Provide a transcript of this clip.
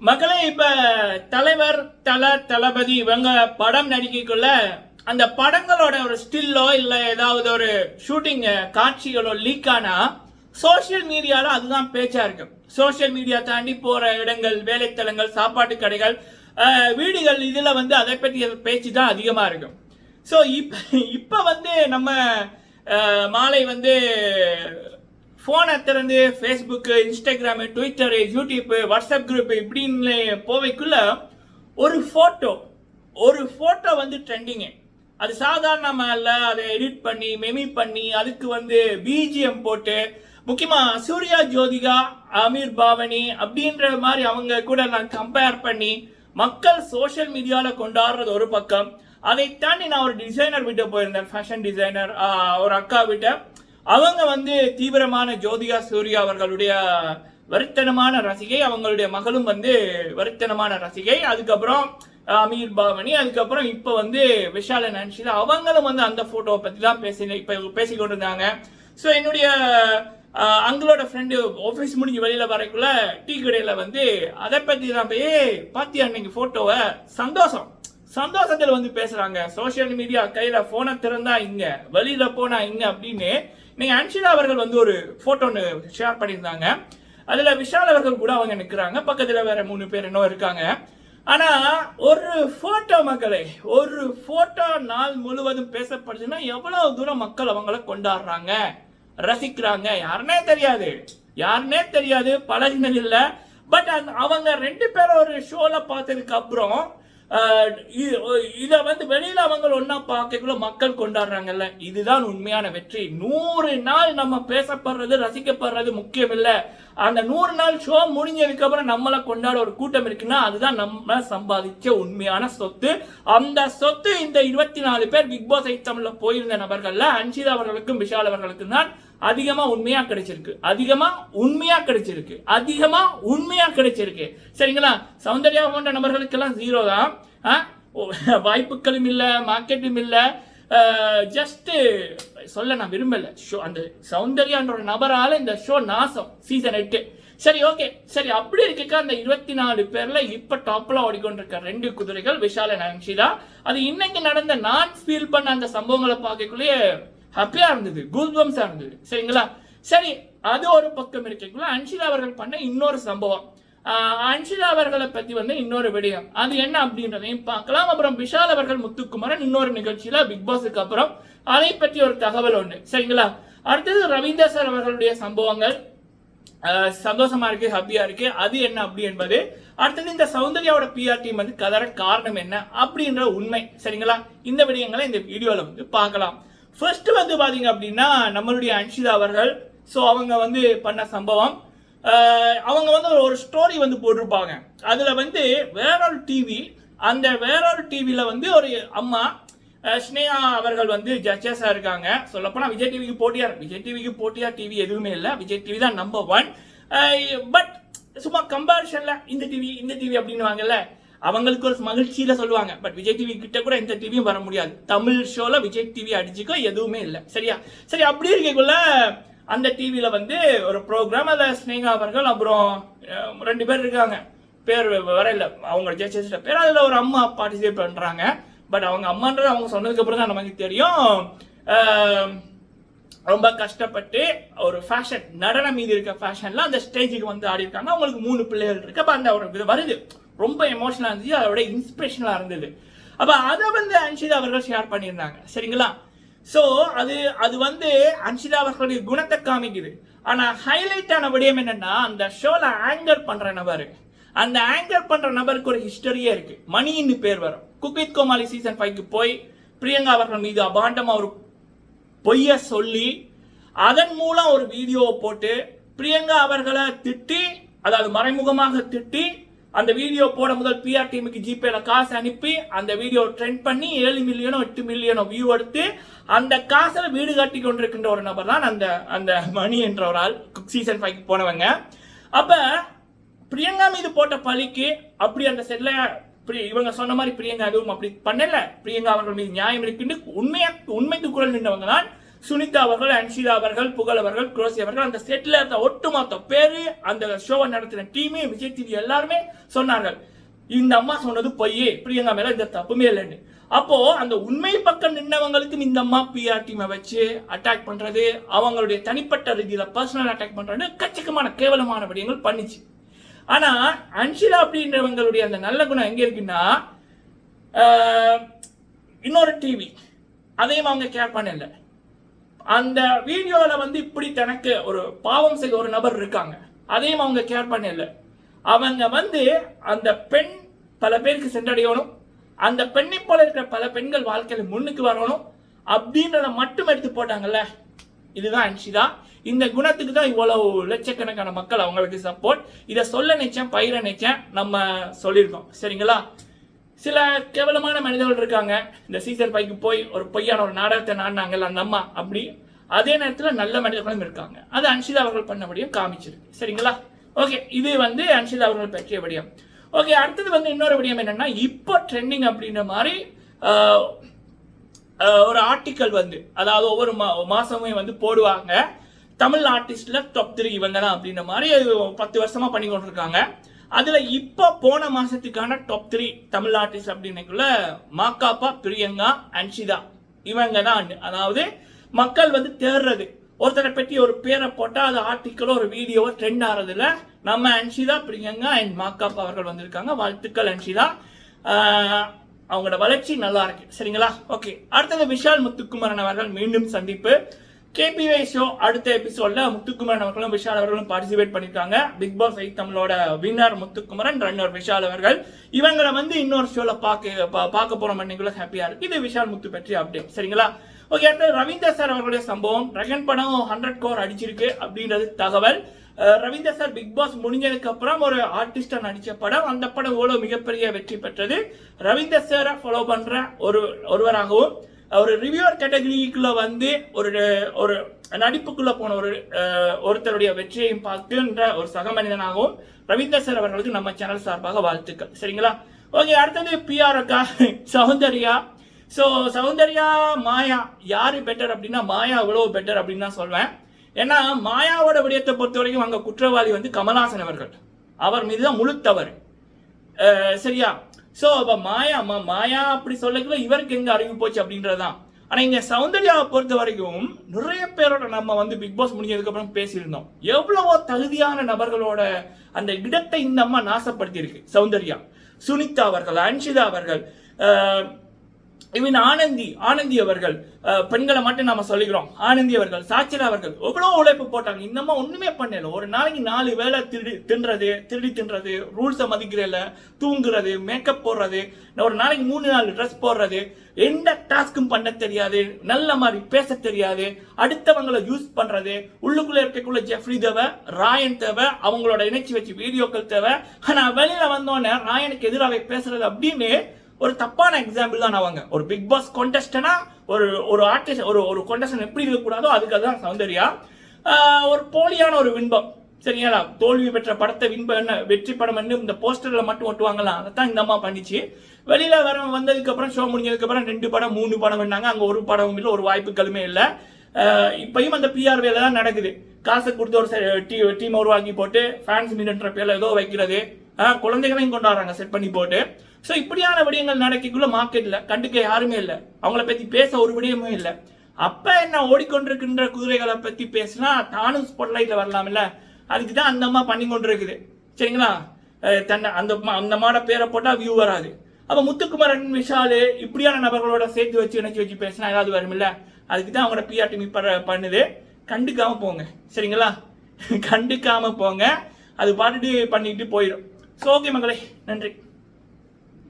மகளே இப்ப தலைவர் தல தளபதி இவங்க படம் நடிக்கக்குள்ள அந்த படங்களோட ஒரு ஸ்டில்லோ இல்ல ஏதாவது ஒரு ஷூட்டிங் காட்சிகளோ லீக் ஆனா சோஷியல் மீடியால அதுதான் பேச்சா இருக்கு. சோஷியல் மீடியா தாண்டி போற இடங்கள் வேலைத்தலங்கள் சாப்பாட்டு கடைகள் வீடுகள் இதுல வந்து அதை பற்றி பேச்சு தான் அதிகமா இருக்கும் ஸோ இப்ப இப்ப வந்து நம்ம மாலை வந்து ஃபோனை திறந்து Facebook Instagram Twitter YouTube WhatsApp group இப்படின்னு போவைக்குள்ள ஒரு ஃபோட்டோ ஒரு ஃபோட்டோ வந்து ட்ரெண்டிங்கு அது சாதாரணமாக இல்லை அதை எடிட் பண்ணி மெமி பண்ணி அதுக்கு வந்து பிஜிஎம் போட்டு முக்கியமாக சூர்யா ஜோதிகா அமீர் பாவனி அப்படின்ற மாதிரி அவங்க கூட நான் கம்பேர் பண்ணி மக்கள் சோஷியல் மீடியாவில் கொண்டாடுறது ஒரு பக்கம். அதை தாண்டி நான் ஒரு டிசைனர் வீட்டை போயிருந்தேன் ஃபேஷன் டிசைனர் ஒரு அக்கா வீட்டை. அவங்க வந்து தீவிரமான ஜோதிகா சூர்யா அவர்களுடைய வருத்தனமான ரசிகை அவங்களுடைய மகளும் வந்து வருத்தனமான ரசிகை. அதுக்கப்புறம் அமீர் பாவனி அதுக்கப்புறம் இப்போ வந்து விஷால நன்ஷிதா அவங்களும் வந்து அந்த போட்டோவை பத்தி தான் பேசி இப்போ பேசிக்கொண்டு இருந்தாங்க ஸோ என்னுடைய அஹ், அங்களோட ஃப்ரெண்டு ஆஃபீஸ் முடிஞ்சு வெளியில வரக்குள்ள டீ கடையில வந்து அதை பத்தி தான் போய் பார்த்தியா பாத்தியா அன்னைக்கு போட்டோவை சந்தோஷம். சந்தோஷத்தில் வந்து பேசுறாங்க. சோஷியல் மீடியா கையில போனை திறந்தா இங்க வெளியில போனா இங்க அப்படின்னு நீங்கள் அன்ஷிதா அவர்கள் வந்து ஒரு போட்டோ ஒன்று ஷேர் பண்ணியிருந்தாங்க. அதில் விஷால் அவர்கள் கூட அவங்க நிற்கிறாங்க பக்கத்தில் வேற மூணு பேர் இன்னும் இருக்காங்க. ஆனால் ஒரு ஃபோட்டோ மக்களை ஒரு ஃபோட்டோ நாள் முழுவதும் பேசப்படுதுன்னா எவ்வளோ தூரம் மக்கள் அவங்கள கொண்டாடுறாங்க ரசிக்கிறாங்க யாருன்னே தெரியாது. யாருனே தெரியாது பழகினது இல்லை. பட் அவங்க ரெண்டு பேரும் ஒரு ஷோவில் பார்த்ததுக்கு அப்புறம் இதை வந்து வெளியில் அவங்க ஒன்றா பார்க்கக்குள்ள மக்கள் கொண்டாடுறாங்கல்ல. இதுதான் உண்மையான வெற்றி. நூறு நாள் நம்ம பேசப்படுறது ரசிக்கப்படுறது முக்கியம் இல்லை அந்த நூறு நாள் ஷோ முடிஞ்சதுக்கு அப்புறம் நம்மளை கொண்டாட ஒரு கூட்டம் இருக்குன்னா அதுதான் நம்ம சம்பாதிச்ச உண்மையான சொத்து. அந்த சொத்து இந்த இருபத்தி நாலு பேர் பிக் பாஸ் ஐட்டம்ல போயிருந்த நபர்கள்ல அன்ஷிதா அவர்களுக்கும் விஷால் அவர்களுக்கும் தான் அதிகமா உண்மையா கிடைச்சிருக்கு. அதிகமா உண்மையா கிடைச்சிருக்கு. அதிகமா உண்மையா கிடைச்சிருக்கு. சரிங்களா? சௌந்தர்யா போன்ற நபர்களுக்கெல்லாம் ஜீரோ தான். ஆ? வாய்ப்புகளும் இல்லை மார்க்கெட்டும் இல்லை. ஜஸ்ட் சொல்ல நான் விரும்பல. ஷோ அந்த சௌந்தர்யான்ற நபரால் நபரால இந்த ஷோ நாசம் சீசன் எட்டு. சரி ஓகே சரி அப்படி இருக்க அந்த இருபத்தி நாலு பேர்ல இப்ப டாப்ல ஓடிக்கொண்டிருக்க ரெண்டு குதிரைகள் விஷால நன்ஷிதா அது இன்னைக்கு நடந்த நான் ஃபீல் பண்ண அந்த சம்பவங்களை பார்க்கக்குள்ளேயே ஹாப்பியாக இருந்தது கூஸ்பம்ஸா இருந்தது. சரிங்களா? சரி அது ஒரு பக்கம் இருக்கீங்களா அன்ஷிதா அவர்கள் பண்ண இன்னொரு சம்பவம். அன்ஷிதா அவர்களை பற்றி வந்து இன்னொரு விடயம் அது என்ன அப்படின்றதையும் பார்க்கலாம். அப்புறம் விஷால் அவர்கள் முத்துக்குமரன் இன்னொரு நிகழ்ச்சியில் பிக் பாஸுக்கு அப்புறம் அதை பற்றி ஒரு தகவல் ஒன்று சரிங்களா? அடுத்தது ரவீந்தர் சார் அவர்களுடைய சம்பவங்கள். சந்தோஷமா இருக்கு ஹாப்பியா இருக்கு. அது என்ன அப்படி என்பது. அடுத்தது இந்த சௌந்தர்யாவோட பிஆர் டீம் வந்து கதற காரணம் என்ன அப்படின்ற உண்மை. சரிங்களா? இந்த விடயங்களை இந்த வீடியோல வந்து பார்க்கலாம். ஃபர்ஸ்ட் வந்து பாத்தீங்க அப்படின்னா நம்மளுடைய அன்ஷிதா அவர்கள். ஸோ அவங்க வந்து பண்ண சம்பவம். அவங்க வந்து ஒரு ஸ்டோரி வந்து போட்டிருப்பாங்க. அதுல வந்து வேறொரு டிவி அந்த வேறொரு டிவியில் வந்து ஒரு அம்மா ஸ்னேகா அவர்கள் வந்து ஜட்ஜஸாக இருக்காங்க. சொல்லப்போனா விஜய் டிவிக்கு போட்டியாக விஜய் டிவிக்கு போட்டியாக டிவி எதுவுமே இல்லை. விஜய் டிவி தான் நம்பர் ஒன் பட் சும்மா கம்பாரிஷனில் இந்த டிவி இந்த டிவி அப்படின்னுவாங்கல்ல அவங்களுக்கு ஒரு மகிழ்ச்சியில சொல்லுவாங்க. பட் விஜய் டிவி கிட்ட கூட இந்த டிவியும் வர முடியாது. தமிழ் ஷோல விஜய் டிவி அடிச்சுக்கோ எதுவுமே இல்லை. சரியா? சரி அப்படி இருக்கக்குள்ள அந்த டிவியில வந்து ஒரு ப்ரோக்ராம் அதில் ஸ்னேகா அவர்கள் அப்புறம் ரெண்டு பேர் இருக்காங்க. பேர் வரையில அவங்க ஜட்ஜஸ் பேர். அதில் ஒரு அம்மா பார்ட்டிசிபேட் பண்றாங்க. பட் அவங்க அம்மான்றது அவங்க சொன்னதுக்கு அப்புறம் தான் நமக்கு தெரியும். ரொம்ப கஷ்டப்பட்டு ஒரு ஃபேஷன் நடனம் மீது இருக்க ஃபேஷன்ல அந்த ஸ்டேஜுக்கு வந்து ஆடி இருக்காங்க அவங்களுக்கு மூணு பிள்ளைகள் இருக்கு. அப்போ அந்த ஒரு இது வருது. ரொம்ப எமோஷனலாக இருந்துச்சு அதோட இன்ஸ்பிரேஷனலாக இருந்தது. அப்போ அதை வந்து அன்ஷிதா அவர்கள் ஷேர் பண்ணியிருந்தாங்க. சரிங்களா? ஸோ அது அது வந்து அன்ஷிதா அவர்களுடைய குணத்தை காமிக்குது. ஆனால் ஹைலைட் ஆன விடயம் என்னென்னா அந்த ஷோவில் ஆங்கர் பண்ணுற நபர். அந்த ஆங்கர் பண்ணுற நபருக்கு ஒரு ஹிஸ்டரியே இருக்குது மணின்னு பேர் வரும். குக்வித் கோமாளி சீசன் ஃபைவ்க்கு போய் பிரியங்கா அவர்கள் மீது அபாண்டமாக ஒரு பொய்ய சொல்லி அதன் மூலம் ஒரு வீடியோவை போட்டு பிரியங்கா அவர்களை திட்டி அதாவது மறைமுகமாக திட்டி அந்த வீடியோ போட முதல் பிஆர் டீமுக்கு ஜிபேல காசு அனுப்பி அந்த வீடியோ ட்ரெண்ட் பண்ணி ஏழு மில்லியனோ எட்டு மில்லியனோ வியூ எடுத்து அந்த காசில் வீடு கட்டி கொண்டிருக்கின்ற ஒரு நபர் தான் அந்த அந்த மணி என்ற ஒரு ஆள் குக் சீசன் ஃபைவ் போனவங்க. அப்ப பிரியங்கா மீது போட்ட பழிக்கு அப்படி அந்த செல்ல இவங்க சொன்ன மாதிரி பிரியங்கா எதுவும் அப்படி பண்ணல. பிரியங்கா அவர்கள் மீது நியாயம் இருக்குன்னு உண்மையா உண்மைக்கு குரல் நின்றவங்க தான் சுனிதா அவர்கள் அன்ஷிதா அவர்கள் புகழ் அவர்கள் குரோசி அவர்கள் அந்த செட்டில் இருந்த ஒட்டுமொத்த பேரு அந்த ஷோவை நடத்தின டீமே விஜய் டிவி எல்லாருமே சொன்னார்கள். இந்த அம்மா சொன்னது பொய்யே பிரியங்கா மேல இந்த தப்புமே இல்லைன்னு. அப்போ அந்த உண்மை பக்கம் நின்னவங்களுக்கும் இந்த அம்மா பிஆர் டீமை வச்சு அட்டாக் பண்றது அவங்களுடைய தனிப்பட்ட ரீதியில பர்சனல் அட்டாக் பண்றது கச்சிக்கமான கேவலமான விடயங்கள் பண்ணிச்சு. ஆனா அன்ஷிலா அப்படின்றவங்களுடைய அந்த நல்ல குணம் எங்க இருக்குன்னா இன்னொரு டிவி அதையும் அவங்க கேர் பண்ணல. அந்த வீடியோல வந்து இப்படி தனக்கு ஒரு பாவம் செய்ய ஒரு நபர் இருக்காங்க. அதையும் அவங்க கேர் பண்ணல. அவங்க வந்து அந்த பெண் பல பேருக்கு சென்றடையணும். அந்த பெண்ணை போல இருக்கிற பல பெண்கள் வாழ்க்கையில முன்னுக்கு வரணும். அப்படின்றத மட்டும் எடுத்து போட்டாங்கல்ல. இதுதான் அன்ஷிதா. இந்த குணத்துக்கு தான் இவ்வளவு லட்சக்கணக்கான மக்கள் அவங்களுக்கு சப்போர்ட் இதை சொல்ல நினைச்சேன் பயிர நினைச்சேன். நம்ம சொல்லியிருக்கோம். சரிங்களா? சில கேவலமான மனிதர்கள் இருக்காங்க. இந்த சீசன் பைக்கு போய் ஒரு பொய்யான ஒரு நாடகத்தை நாடினாங்கல்ல அந்த அம்மா அப்படி. அதே நேரத்தில் நல்ல மனிதர்களும் இருக்காங்க. அது அன்ஷிதா அவர்கள் பண்ணபடியும் காமிச்சிருக்கு. சரிங்களா? ஓகே இது வந்து அன்ஷிதா அவர்கள் பற்றிய விடயம் ஓகே அடுத்தது வந்து இன்னொரு விடயம் என்னன்னா இப்போ ட்ரெண்டிங் அப்படின்ற மாதிரி ஒரு ஆர்டிக்கல் வந்து அதாவது ஒவ்வொரு மா மாசமே வந்து போடுவாங்க. தமிழ் ஆர்டிஸ்டில் டாப் த்ரீ இவங்க தான் அப்படின்ற மாதிரி பத்து வருஷமாக பண்ணி கொண்டிருக்காங்க அதுல இப்போ போன மாசத்துக்கான டாப் த்ரீ தமிழ் ஆர்டிஸ்ட் அப்படின்னுக்குள்ள மாக்காப்பா பிரியங்கா அன்ஷிதா. இவங்க தான் அதாவது மக்கள் வந்து தேடுறது ஒருத்தரை பற்றி ஒரு பேரை போட்டால் அது ஆர்டிக்கலோ ஒரு வீடியோவோ ட்ரெண்ட் ஆகிறதுல நம்ம அன்ஷிதா பிரியங்கா அண்ட் மாக்காப் அவர்கள் வந்திருக்காங்க. வாழ்த்துக்கள் அன்ஷிதா. அவங்களோட வளர்ச்சி நல்லா இருக்கு. சரிங்களா? ஓகே. அடுத்தது விஷால் முத்துக்குமரன் அவர்கள் மீண்டும் சந்திப்பு. கேபிஐ ஷோ அடுத்த எபிசோட்ல முத்துக்குமரன் அவர்களும் விஷால் அவர்களும் பார்ட்டிசிபேட் பண்ணிருக்காங்க. பிக் பாஸ் ஐ தமிழோட வின்னர் முத்துக்குமரன் ரன்னர் விஷால் அவர்கள். இவங்களை வந்து இன்னொரு ஷோல பார்க்க பா- பார்க்க போறோம் அன்னைக்குள்ள ஹாப்பியா இருக்கு. இது விஷால் முத்து பற்றி அப்டேட் சரிங்களா? ஓகே அடுத்து ரவீந்தர் சார் அவர்களுடைய சம்பவம். ரகன் படம் ஹண்ட்ரட் கோர் அடிச்சிருக்கு அப்படின்றது தகவல். ரவீந்தர் சார் பிக் பாஸ் முடிஞ்சதுக்கு அப்புறம் ஒரு ஆர்டிஸ்டா நடிச்ச படம். அந்த படம் எவ்வளவு மிகப்பெரிய வெற்றி பெற்றது? ரவீந்தர் சாரை ஃபாலோ பண்ற ஒரு ஒருவராகவும் ஒரு ரிவ்யூவர் கேட்டகரிக்குள்ள வந்து ஒரு ஒரு நடிப்புக்குள்ள போன ஒரு ஒருத்தருடைய வெற்றியையும் பார்த்துன்ற ஒரு சக மனிதனாகவும் ரவீந்தர் சார் அவர்களுக்கு நம்ம சேனல் சார்பாக வாழ்த்துக்கள். சரிங்களா? ஓகே அடுத்தது பிஆர் அக்கா சௌந்தர்யா. ஸோ சௌந்தர்யா மாயா யார் பெட்டர் அப்படின்னா மாயா அவ்வளோ பெட்டர் அப்படின்னு தான் சொல்வேன். ஏன்னா மாயாவோட விடயத்தை பொறுத்த வரைக்கும் அங்கே குற்றவாளி வந்து கமல்ஹாசன் அவர்கள். அவர் மீது தான் முழு தவறு சரியா? ஸோ அப்போ மாயா அம்மா மாயா அப்படி சொல்லக்குள்ள இவருக்கு எங்கே அறிவு போச்சு அப்படின்றதான் ஆனால் இங்கே சௌந்தர்யாவை பொறுத்த வரைக்கும் நிறைய பேரோட நம்ம வந்து பிக் பாஸ் முடிஞ்சதுக்கப்புறம் பேசியிருந்தோம். எவ்வளவோ தகுதியான நபர்களோட அந்த இடத்தை இந்த அம்மா நாசப்படுத்தியிருக்கு. சௌந்தர்யா சுனிதா அவர்கள் அன்ஷிதா அவர்கள் இவன் ஆனந்தி ஆனந்தி அவர்கள் பெண்களை மட்டும் நம்ம சொல்லிக்கிறோம். ஆனந்தி அவர்கள் சாட்சியா அவர்கள் எவ்வளோ உழைப்பு போட்டாங்க. இன்னமா ஒண்ணுமே பண்ணல. ஒரு நாளைக்கு நாலு வேளை திருடி தின்றது திருடி தின்றது ரூல்ஸை மதிக்கிறதில்ல தூங்குறது மேக்கப் போடுறது ஒரு நாளைக்கு மூணு நாலு ட்ரெஸ் போடுறது எந்த டாஸ்க்கும் பண்ண தெரியாது நல்ல மாதிரி பேச தெரியாது அடுத்தவங்களை யூஸ் பண்றது உள்ளுக்குள்ள இருக்கக்குள்ள ஜெஃப்ரி தேவை ராயன் தேவை அவங்களோட இணைச்சி வச்சு வீடியோக்கள் தேவை. ஆனா வெளியில வந்தோடனே ராயனுக்கு எதிராக பேசுறது அப்படின்னு ஒரு தப்பான எக்ஸாம்பிள் தான் அவங்க ஒரு பிக் பாஸ் கொண்டஸ்டனா ஒரு ஒரு ஆர்டிஸ்ட் ஒரு ஒரு கொண்டஸ்டன் எப்படி இருக்கக்கூடாதோ அதுக்கு தான் சௌந்தர்யா. ஒரு போலியான ஒரு வின்பம் சரிங்களா? தோல்வி பெற்ற படத்தை விண்பம் என்ன வெற்றி படம் என்ன இந்த போஸ்டர்ல மட்டும் ஒட்டுவாங்களாம் அதைத்தான் இந்த அம்மா பண்ணிச்சு. வெளியில வர வந்ததுக்கு அப்புறம் ஷோ முடிஞ்சதுக்கு அப்புறம் ரெண்டு படம் மூணு படம் பண்ணாங்க. அங்க ஒரு படமும் இல்லை ஒரு வாய்ப்புகளுமே இல்லை. இப்பயும் அந்த பிஆர் வேலை தான் நடக்குது. காசு கொடுத்து ஒரு டீ டீம் உருவாக்கி போட்டு ஃபேன்ஸ் மீட்ன்ற பேர்ல ஏதோ வைக்கிறது. குழந்தைகளையும் கொண்டாடுறாங்க செட் பண்ணி போட்டு. ஸோ இப்படியான விடயங்கள் நடக்கக்குள்ள மார்க்கெட்டில் கண்டுக்க யாருமே இல்லை. அவங்கள பற்றி பேச ஒரு விடயமும் இல்லை. அப்போ என்ன ஓடிக்கொண்டிருக்கின்ற குதிரைகளை பற்றி பேசினா தானும் ஸ்பாட்லைட்ல வரலாம்ல. அதுக்கு தான் அந்த அம்மா பண்ணி கொண்டிருக்குது. சரிங்களா? தன்னை அந்த மா- அந்த மாட பேரை போட்டால் வியூ வராது. அப்போ முத்துக்குமரன் விஷாலு இப்படியான நபர்களோட சேர்த்து வச்சு இணைச்சி வச்சு பேசினா ஏதாவது வருமில்ல? அதுக்கு தான் அவங்களோட பிஆர் டீம் பண்ணுது. கண்டுக்காம போங்க. சரிங்களா? கண்டுக்காம போங்க. அது பாட்டுட்டு பண்ணிட்டு போயிடும் ஸோ ஓகே மகளே. நன்றி.